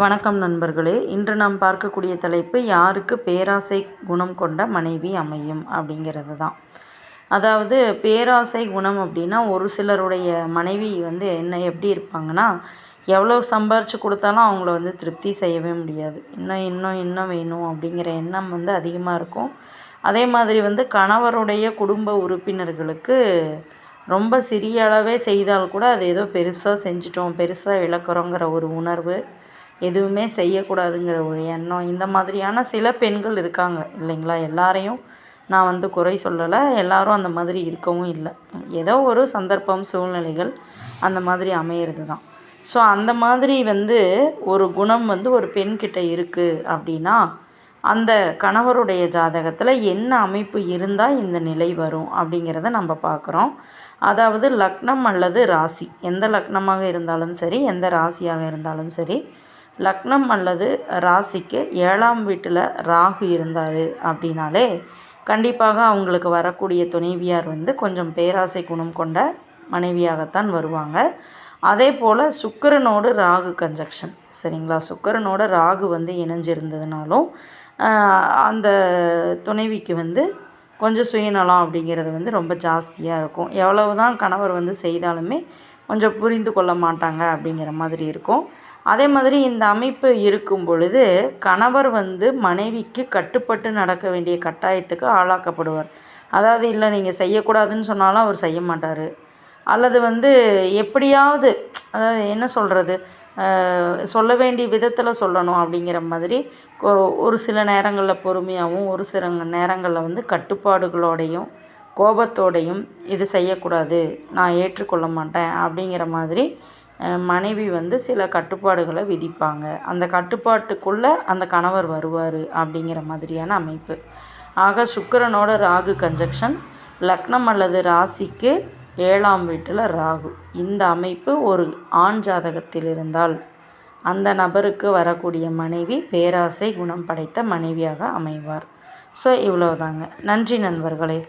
வணக்கம் நண்பர்களே. இன்று நாம் பார்க்கக்கூடிய தலைப்பு யாருக்கு பேராசை குணம் கொண்ட மனைவி அமையும் அப்படிங்கிறது தான். அதாவது பேராசை குணம் அப்படின்னா ஒரு சிலருடைய மனைவி வந்து என்ன எப்படி இருப்பாங்கன்னா எவ்வளோ சம்பாரித்து கொடுத்தாலும் அவங்கள வந்து திருப்தி செய்யவே முடியாது. இன்னும் இன்னும் இன்னும் வேணும் அப்படிங்கிற எண்ணம் வந்து அதிகமாக இருக்கும். அதே மாதிரி வந்து கணவருடைய குடும்ப உறுப்பினர்களுக்கு ரொம்ப சிறிய அளவே செய்தால் கூட அது ஏதோ பெருசாக செஞ்சிட்டோம் பெருசாக இழக்கிறோங்கிற ஒரு உணர்வு. எதுவுமே செய்யக்கூடாதுங்கிற ஒரு எண்ணம். இந்த மாதிரியான சில பெண்கள் இருக்காங்க இல்லைங்களா? எல்லாரையும் நான் வந்து குறை சொல்லலை. எல்லாரும் அந்த மாதிரி இருக்கவும் இல்லை. ஏதோ ஒரு சந்தர்ப்பம் சூழ்நிலைகள் அந்த மாதிரி அமையிறது தான் ஸோ அந்த மாதிரி வந்து ஒரு குணம் வந்து ஒரு பெண்கிட்ட இருக்குது அப்படின்னா அந்த கணவருடைய ஜாதகத்தில் என்ன அமைப்பு இருந்தால் இந்த நிலை வரும் அப்படிங்கிறத நம்ம பார்க்குறோம் அதாவது லக்னம் அல்லது ராசி. எந்த லக்னமாக இருந்தாலும் சரி எந்த ராசியாக இருந்தாலும் சரி லக்னம் அல்லது ராசிக்கு ஏழாம் வீட்டில் ராகு இருந்தார் அப்படின்னாலே கண்டிப்பாக அவங்களுக்கு வரக்கூடிய துணைவியார் வந்து கொஞ்சம் பேராசை குணம் கொண்ட மனைவியாகத்தான் வருவாங்க. அதே போல் சுக்கரனோடு ராகு கன்ஜக்ஷன் சரிங்களா? சுக்கரனோட ராகு வந்து இணைஞ்சிருந்ததுனாலும் அந்த துணைவிக்கு வந்து கொஞ்சம் சுயநலம் அப்படிங்கிறது வந்து ரொம்ப ஜாஸ்தியாக இருக்கும். எவ்வளவு தான் கணவர் வந்து செய்தாலுமே கொஞ்சம் புரிந்து கொள்ள மாட்டாங்க அப்படிங்கிற மாதிரி இருக்கும். அதே மாதிரி இந்த அமைப்பு இருக்கும் பொழுது கணவர் வந்து மனைவிக்கு கட்டுப்பட்டு நடக்க வேண்டிய கட்டாயத்துக்கு ஆளாக்கப்படுவார். அதாவது இல்லை நீங்கள் செய்யக்கூடாதுன்னு சொன்னாலும் அவர் செய்ய மாட்டார். அல்லது வந்து எப்படியாவது அதாவது என்ன சொல்கிறது சொல்ல வேண்டிய விதத்தில் சொல்லணும் அப்படிங்கிற மாதிரி ஒரு சில நேரங்களில் பொறுமையாகவும் ஒரு சில நேரங்களில் வந்து கட்டுப்பாடுகளோடையும் கோபத்தோடையும் இது செய்யக்கூடாது நான் ஏற்றுக்கொள்ள மாட்டேன் அப்படிங்கிற மாதிரி மனைவி வந்து சில கட்டுப்பாடுகளை விதிப்பாங்க. அந்த கட்டுப்பாட்டுக்குள்ளே அந்த கணவர் வருவார் அப்படிங்கிற மாதிரியான அமைப்பு. ஆக சுக்கரனோட ராகு கன்ஜக்ஷன் லக்னம் அல்லது ராசிக்கு ஏழாம் வீட்டில் ராகு. இந்த அமைப்பு ஒரு ஆண் ஜாதகத்தில் இருந்தால் அந்த நபருக்கு வரக்கூடிய மனைவி பேராசை குணம் படைத்த மனைவியாக அமைவார். ஸோ இவ்வளோதாங்க நன்றி நண்பர்களே.